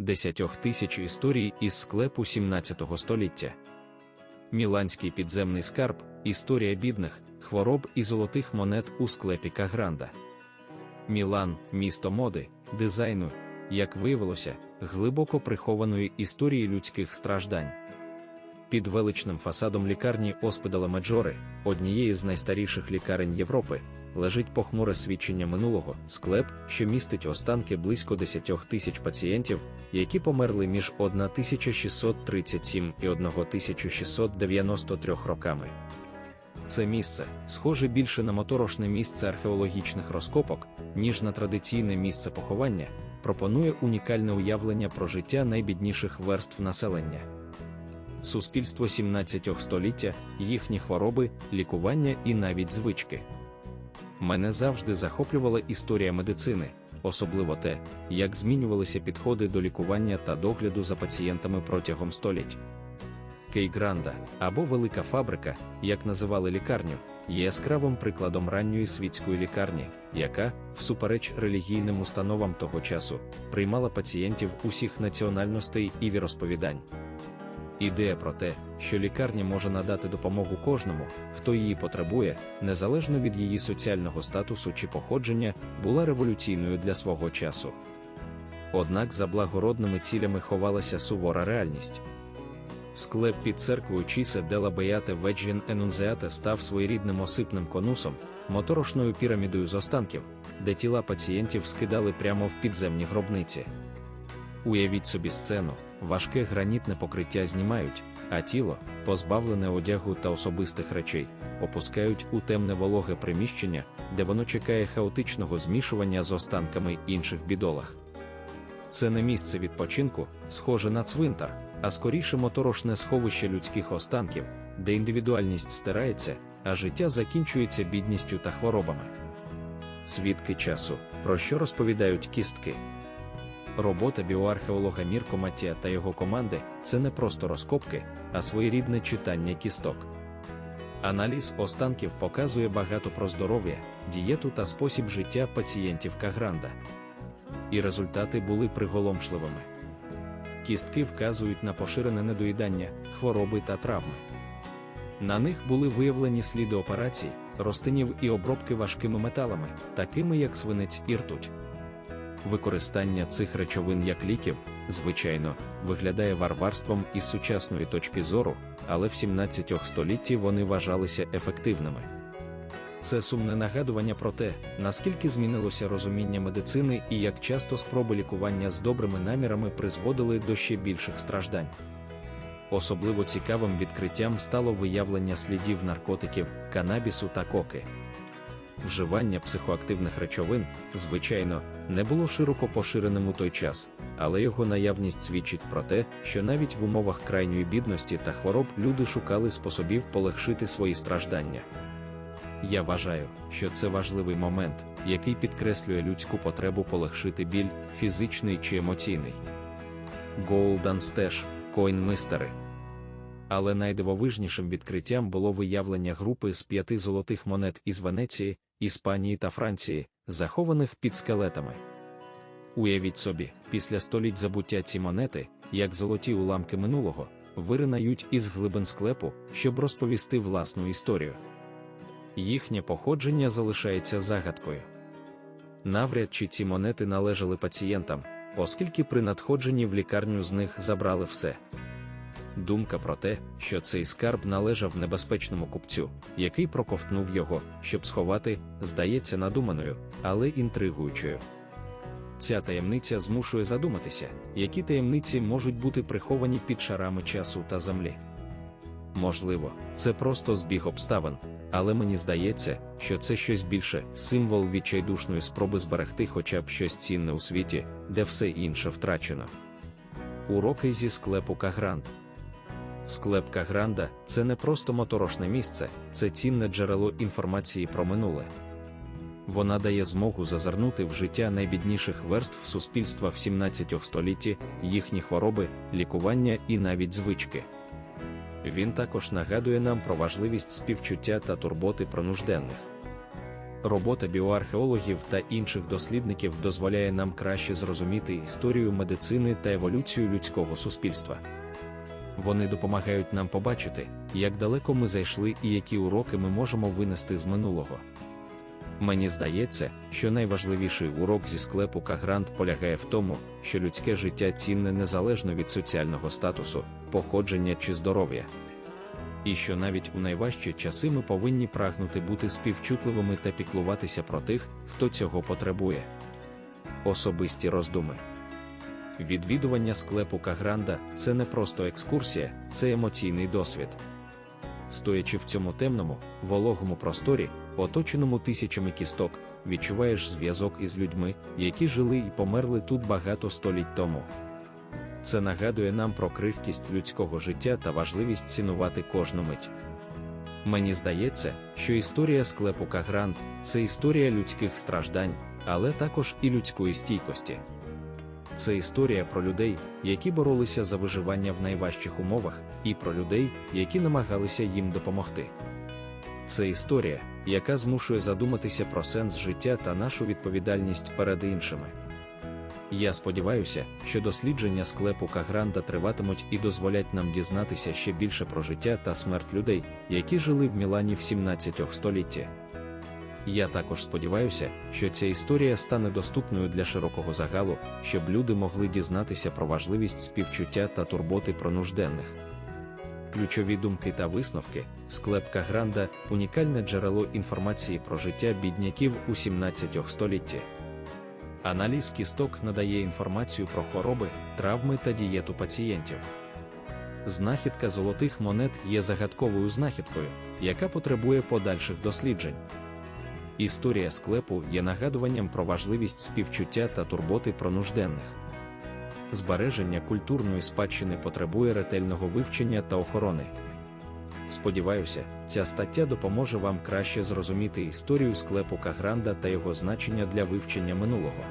десятьох тисяч історій із склепу 17 століття. Міланський підземний скарб, історія бідних, хвороб і золотих монет у склепі Кагранда. Мілан, місто моди, дизайну, як виявилося, глибоко прихованої історії людських страждань. Під величним фасадом лікарні Оспедала Меджори, однієї з найстаріших лікарень Європи, лежить похмуре свідчення минулого склеп, що містить останки близько 10 тисяч пацієнтів, які померли між 1637 і 1693 роками. Це місце, схоже більше на моторошне місце археологічних розкопок, ніж на традиційне місце поховання, пропонує унікальне уявлення про життя найбідніших верств населення. Суспільство 17 століття, їхні хвороби, лікування і навіть звички. Мене завжди захоплювала історія медицини, особливо те, як змінювалися підходи до лікування та догляду за пацієнтами протягом століть. Кейгранда або Велика фабрика, як називали лікарню, є яскравим прикладом ранньої світської лікарні, яка, всупереч релігійним установам того часу, приймала пацієнтів усіх національностей і віросповідань. Ідея про те, що лікарня може надати допомогу кожному, хто її потребує, незалежно від її соціального статусу чи походження, була революційною для свого часу. Однак за благородними цілями ховалася сувора реальність. Склеп під церквою Чісе Дела Беяте Веджін Енунзеате став своєрідним осипним конусом, моторошною пірамідою з останків, де тіла пацієнтів скидали прямо в підземні гробниці. Уявіть собі сцену, важке гранітне покриття знімають, а тіло, позбавлене одягу та особистих речей, опускають у темне вологе приміщення, де воно чекає хаотичного змішування з останками інших бідолах. Це не місце відпочинку, схоже на цвинтар, а скоріше моторошне сховище людських останків, де індивідуальність стирається, а життя закінчується бідністю та хворобами. Свідки часу, про що розповідають кістки. Робота біоархеолога Мірко Матія та його команди це не просто розкопки, а своєрідне читання кісток. Аналіз останків показує багато про здоров'я, дієту та спосіб життя пацієнтів Кагранда. І результати були приголомшливими. Кістки вказують на поширене недоїдання, хвороби та травми. На них були виявлені сліди операцій, розтинів і обробки важкими металами, такими як свинець і ртуть. Використання цих речовин як ліків, звичайно, виглядає варварством із сучасної точки зору, але в 17 столітті вони вважалися ефективними. Це сумне нагадування про те, наскільки змінилося розуміння медицини і як часто спроби лікування з добрими намірами призводили до ще більших страждань. Особливо цікавим відкриттям стало виявлення слідів наркотиків, канабісу та коки. Вживання психоактивних речовин, звичайно, не було широко поширеним у той час, але його наявність свідчить про те, що навіть в умовах крайньої бідності та хвороб люди шукали способів полегшити свої страждання. Я вважаю, що це важливий момент, який підкреслює людську потребу полегшити біль, фізичний чи емоційний. Голдан стеж, Койнмистери. Але найдивовижнішим відкриттям було виявлення групи з п'яти золотих монет із Венеції, Іспанії та Франції, захованих під скелетами. Уявіть собі, після століть забуття ці монети, як золоті уламки минулого, виринають із глибин склепу, щоб розповісти власну історію. Їхнє походження залишається загадкою. Навряд чи ці монети належали пацієнтам, оскільки при надходженні в лікарню з них забрали все. Думка про те, що цей скарб належав небезпечному купцю, який проковтнув його, щоб сховати, здається надуманою, але інтригуючою. Ця таємниця змушує задуматися, які таємниці можуть бути приховані під шарами часу та землі. Можливо, це просто збіг обставин, але мені здається, що це щось більше, символ відчайдушної спроби зберегти хоча б щось цінне у світі, де все інше втрачено. Уроки зі склепу Кагрант. Склеп Кагранда це не просто моторошне місце, це цінне джерело інформації про минуле. Вона дає змогу зазирнути в життя найбідніших верств суспільства в 17 столітті, їхні хвороби, лікування і навіть звички. Він також нагадує нам про важливість співчуття та турботи про нужденних. Робота біоархеологів та інших дослідників дозволяє нам краще зрозуміти історію медицини та еволюцію людського суспільства. Вони допомагають нам побачити, як далеко ми зайшли і які уроки ми можемо винести з минулого. Мені здається, що найважливіший урок зі склепу Кагрант полягає в тому, що людське життя цінне незалежно від соціального статусу, походження чи здоров'я. І що навіть у найважчі часи ми повинні прагнути бути співчутливими та піклуватися про тих, хто цього потребує. Особисті роздуми. Відвідування склепу Кагранда це не просто екскурсія, це емоційний досвід. Стоячи в цьому темному, вологому просторі, оточеному тисячами кісток, відчуваєш зв'язок із людьми, які жили і померли тут багато століть тому. Це нагадує нам про крихкість людського життя та важливість цінувати кожну мить. Мені здається, що історія склепу Кагрант це історія людських страждань, але також і людської стійкості. Це історія про людей, які боролися за виживання в найважчих умовах, і про людей, які намагалися їм допомогти. Це історія, яка змушує задуматися про сенс життя та нашу відповідальність перед іншими. Я сподіваюся, що дослідження склепу Кагранда триватимуть і дозволять нам дізнатися ще більше про життя та смерть людей, які жили в Мілані в 17 столітті. Я також сподіваюся, що ця історія стане доступною для широкого загалу, щоб люди могли дізнатися про важливість співчуття та турботи про нужденних. Ключові думки та висновки, склеп Кагранда унікальне джерело інформації про життя бідняків у 17 столітті. Аналіз кісток надає інформацію про хвороби, травми та дієту пацієнтів. Знахідка золотих монет є загадковою знахідкою, яка потребує подальших досліджень. Історія склепу є нагадуванням про важливість співчуття та турботи про нужденних. Збереження культурної спадщини потребує ретельного вивчення та охорони. Сподіваюся, ця стаття допоможе вам краще зрозуміти історію склепу Кагранда та його значення для вивчення минулого.